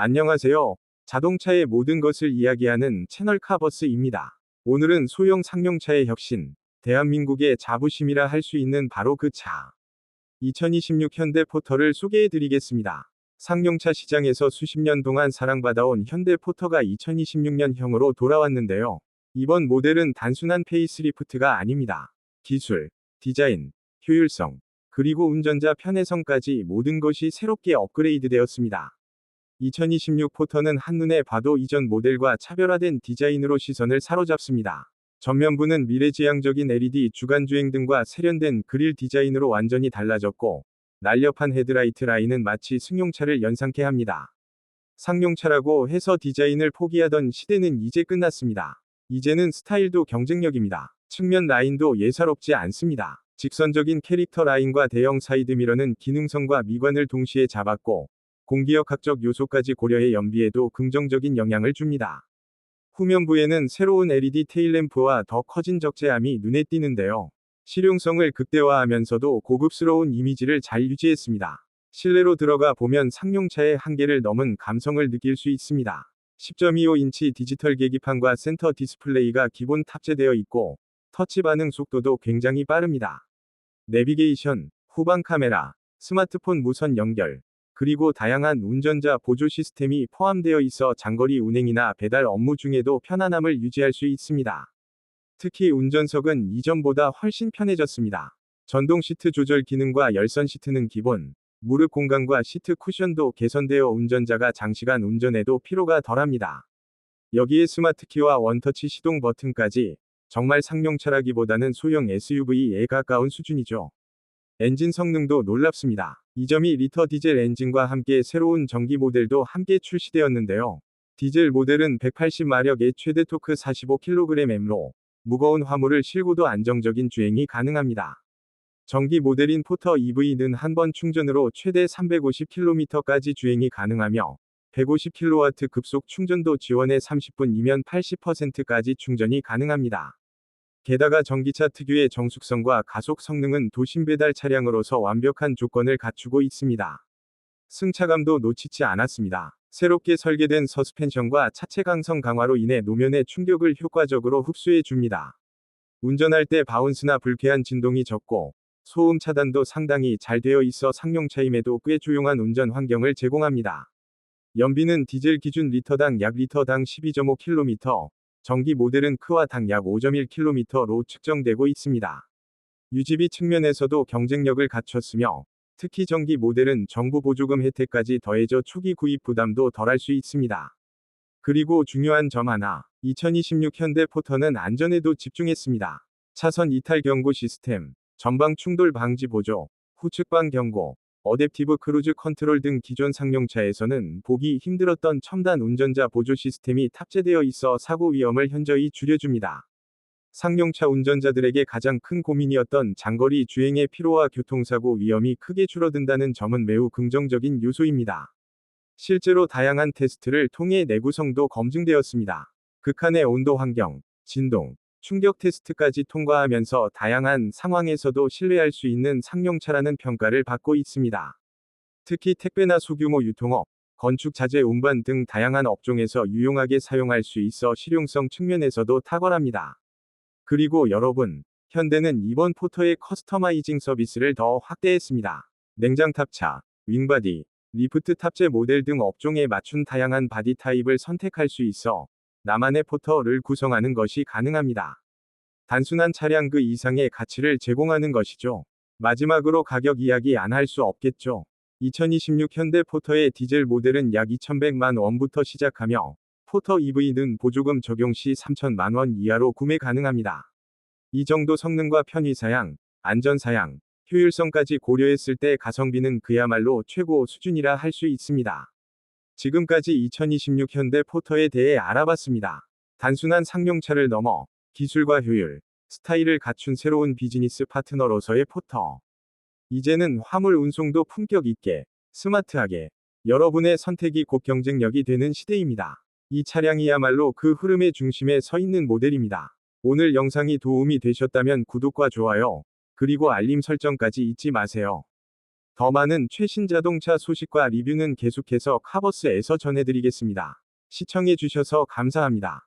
안녕하세요. 자동차의 모든 것을 이야기하는 채널 카버스입니다. 오늘은 소형 상용차의 혁신, 대한민국의 자부심이라 할 수 있는 바로 그 차. 2026 현대 포터를 소개해 드리겠습니다. 상용차 시장에서 수십 년 동안 사랑받아온 현대 포터가 2026년형으로 돌아왔는데요. 이번 모델은 단순한 페이스리프트가 아닙니다. 기술, 디자인, 효율성, 그리고 운전자 편의성까지 모든 것이 새롭게 업그레이드 되었습니다. 2026 포터는 한눈에 봐도 이전 모델과 차별화된 디자인으로 시선을 사로잡습니다. 전면부는 미래지향적인 LED 주간주행 등과 세련된 그릴 디자인으로 완전히 달라졌고, 날렵한 헤드라이트 라인은 마치 승용차를 연상케 합니다. 상용차라고 해서 디자인을 포기하던 시대는 이제 끝났습니다. 이제는 스타일도 경쟁력입니다. 측면 라인도 예사롭지 않습니다. 직선적인 캐릭터 라인과 대형 사이드미러는 기능성과 미관을 동시에 잡았고, 공기역학적 요소까지 고려해 연비에도 긍정적인 영향을 줍니다. 후면부에는 새로운 LED 테일램프와 더 커진 적재함이 눈에 띄는데요. 실용성을 극대화하면서도 고급스러운 이미지를 잘 유지했습니다. 실내로 들어가 보면 상용차의 한계를 넘은 감성을 느낄 수 있습니다. 10.25인치 디지털 계기판과 센터 디스플레이가 기본 탑재되어 있고, 터치 반응 속도도 굉장히 빠릅니다. 내비게이션, 후방 카메라, 스마트폰 무선 연결, 그리고 다양한 운전자 보조 시스템이 포함되어 있어 장거리 운행이나 배달 업무 중에도 편안함을 유지할 수 있습니다. 특히 운전석은 이전보다 훨씬 편해졌습니다. 전동 시트 조절 기능과 열선 시트는 기본, 무릎 공간과 시트 쿠션도 개선되어 운전자가 장시간 운전해도 피로가 덜합니다. 여기에 스마트키와 원터치 시동 버튼까지 정말 상용차라기보다는 소형 SUV에 가까운 수준이죠. 엔진 성능도 놀랍습니다. 2.2리터 디젤 엔진과 함께 새로운 전기 모델도 함께 출시되었는데요. 디젤 모델은 180마력의 최대 토크 45kgm로 무거운 화물을 실고도 안정적인 주행이 가능합니다. 전기 모델인 포터 EV는 한 번 충전으로 최대 350km까지 주행이 가능하며 150kW 급속 충전도 지원해 30분이면 80%까지 충전이 가능합니다. 게다가 전기차 특유의 정숙성과 가속 성능은 도심 배달 차량으로서 완벽한 조건을 갖추고 있습니다. 승차감도 놓치지 않았습니다. 새롭게 설계된 서스펜션과 차체 강성 강화로 인해 노면의 충격을 효과적으로 흡수해 줍니다. 운전할 때 바운스나 불쾌한 진동이 적고 소음 차단도 상당히 잘 되어 있어 상용차임에도 꽤 조용한 운전 환경을 제공합니다. 연비는 디젤 기준 리터당 약 리터당 12.5km, 전기 모델은 크와 당 약 5.1km로 측정되고 있습니다. 유지비 측면에서도 경쟁력을 갖췄으며 특히 전기 모델은 정부 보조금 혜택까지 더해져 초기 구입 부담도 덜할 수 있습니다. 그리고 중요한 점 하나, 2026 현대 포터는 안전에도 집중했습니다. 차선 이탈 경고 시스템, 전방 충돌 방지 보조, 후측방 경고, 어댑티브 크루즈 컨트롤 등 기존 상용차에서는 보기 힘들었던 첨단 운전자 보조 시스템이 탑재되어 있어 사고 위험을 현저히 줄여줍니다. 상용차 운전자들에게 가장 큰 고민이었던 장거리 주행의 피로와 교통사고 위험이 크게 줄어든다는 점은 매우 긍정적인 요소입니다. 실제로 다양한 테스트를 통해 내구성도 검증되었습니다. 극한의 온도 환경, 진동, 충격 테스트까지 통과하면서 다양한 상황에서도 신뢰할 수 있는 상용차라는 평가를 받고 있습니다. 특히 택배나 소규모 유통업, 건축 자재 운반 등 다양한 업종에서 유용하게 사용할 수 있어 실용성 측면에서도 탁월합니다. 그리고 여러분, 현대는 이번 포터의 커스터마이징 서비스를 더 확대했습니다. 냉장 탑차, 윙바디, 리프트 탑재 모델 등 업종에 맞춘 다양한 바디 타입을 선택할 수 있어 나만의 포터를 구성하는 것이 가능합니다. 단순한 차량 그 이상의 가치를 제공하는 것이죠. 마지막으로 가격 이야기 안 할 수 없겠죠. 2026 현대 포터의 디젤 모델은 약 2100만 원부터 시작하며 포터 EV는 보조금 적용 시 3000만 원 이하로 구매 가능합니다. 이 정도 성능과 편의 사양, 안전 사양, 효율성까지 고려했을 때 가성비는 그야말로 최고 수준이라 할 수 있습니다. 지금까지 2026 현대 포터에 대해 알아봤습니다. 단순한 상용차를 넘어 기술과 효율, 스타일을 갖춘 새로운 비즈니스 파트너로서의 포터. 이제는 화물 운송도 품격 있게, 스마트하게, 여러분의 선택이 곧 경쟁력이 되는 시대입니다. 이 차량이야말로 그 흐름의 중심에 서 있는 모델입니다. 오늘 영상이 도움이 되셨다면 구독과 좋아요, 그리고 알림 설정까지 잊지 마세요. 더 많은 최신 자동차 소식과 리뷰는 계속해서 카버스에서 전해드리겠습니다. 시청해주셔서 감사합니다.